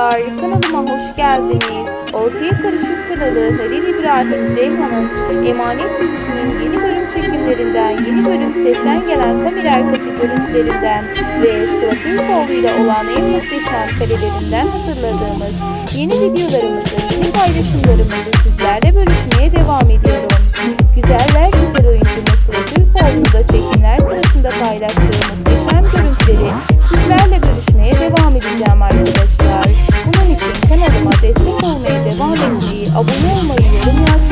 merhabalar, kanalıma hoş geldiniz. Ortaya Karışık kanalı Halil İbrahim Ceyhan'ın Emanet dizisinin yeni bölüm çekimlerinden, yeni bölüm setten gelen kamera arkası görüntülerinden ve Sıla Türkoğlu ile olan en muhteşem karelerinden hazırladığımız yeni videolarımızı, yeni paylaşımlarımızı sizlerle bölüşmeye devam ediyorum. Güzeller güzel oyuncumuz Sıla Türkoğlu da çekimler sırasında paylaştığı muhteşem görüntüleri sizlerle bölüşmeye devam abone olmayı, yorum yazmayı